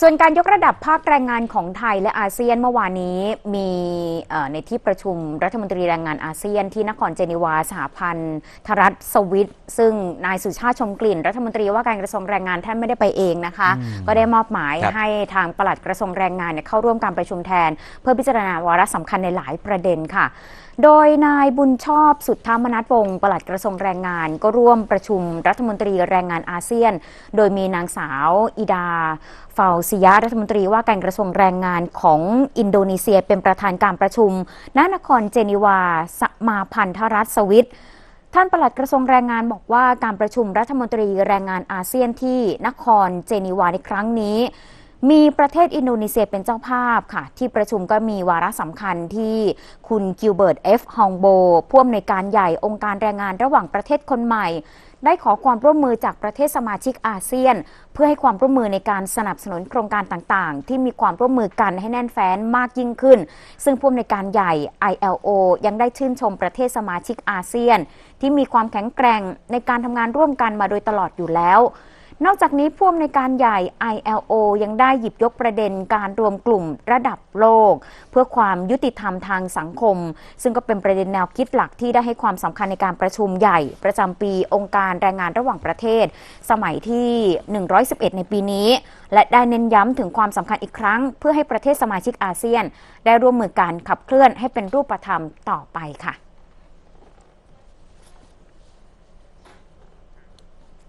ส่วนการยกระดับภาคแรงงานของไทยและอาเซียนเมื่อวานนี้มีเอ่อในที่ประชุมรัฐมนตรีแรงงานอาเซียนที่นครเจนีวาสหพันธ์ทรัฐสวิต ซึ่งนายสุชาติชมกลิ่น รัฐมนตรีว่าการกระทรวงแรงงานท่านไม่ได้ไปเองนะคะ ก็ได้มอบหมายครับให้ทางปลัดกระทรวงแรงงานเนี่ยเข้าร่วมการประชุมแทน เพื่อพิจารณาวาระสำคัญในหลายประเด็นค่ะ โดยนายบุญชอบสุทธามนัทวงศ์ปลัดกระทรวงแรงงาน ก็ร่วมประชุมรัฐมนตรีแรงงานอาเซียน โดยมีนางสาวอิดาฟาวซิยะรัฐมนตรีว่าการกระทรวงแรงงานของอินโดนีเซียเป็นประธานการประชุมณนครเจนีวาสมาพันธรัฐสวิตท่านปลัดกระทรวงแรงงานบอกว่าการประชุมรัฐมนตรีแรงงานอาเซียนที่นครเจนีวาในครั้งนี้ มีประเทศอินโดนีเซียเป็นเจ้าภาพค่ะ ที่ประชุมก็มีวาระสำคัญที่คุณกิลเบิร์ตเอฟฮองโบผู้อำนวยการใหญ่องค์การแรงงานระหว่างประเทศคนใหม่ ได้ขอความร่วมมือจากประเทศสมาชิกอาเซียน เพื่อให้ความร่วมมือในการสนับสนุนโครงการต่างๆ ที่มีความร่วมมือกันให้แน่นแฟ้นมากยิ่งขึ้น ซึ่งผู้อำนวยการใหญ่ ILO ยังได้ชื่นชมประเทศสมาชิกอาเซียน ที่มีความแข็งแกร่งในการทำงานร่วมกันมาโดยตลอดอยู่แล้ว นอกจากนี้ผู้อำนวยการใหญ่ ILO ยังได้หยิบยกประเด็นการรวมกลุ่มระดับโลก เพื่อความยุติธรรมทางสังคม ซึ่งก็เป็นประเด็นแนวคิดหลักที่ได้ให้ความสำคัญในการประชุมใหญ่ ประจำปีองค์การแรงงานระหว่างประเทศ สมัยที่ 111 ในปีนี้ และได้เน้นย้ำถึงความสำคัญอีกครั้ง เพื่อให้ประเทศสมาชิกอาเซียน ได้ร่วมมือกันขับเคลื่อนให้เป็นรูปธรรมต่อไปค่ะ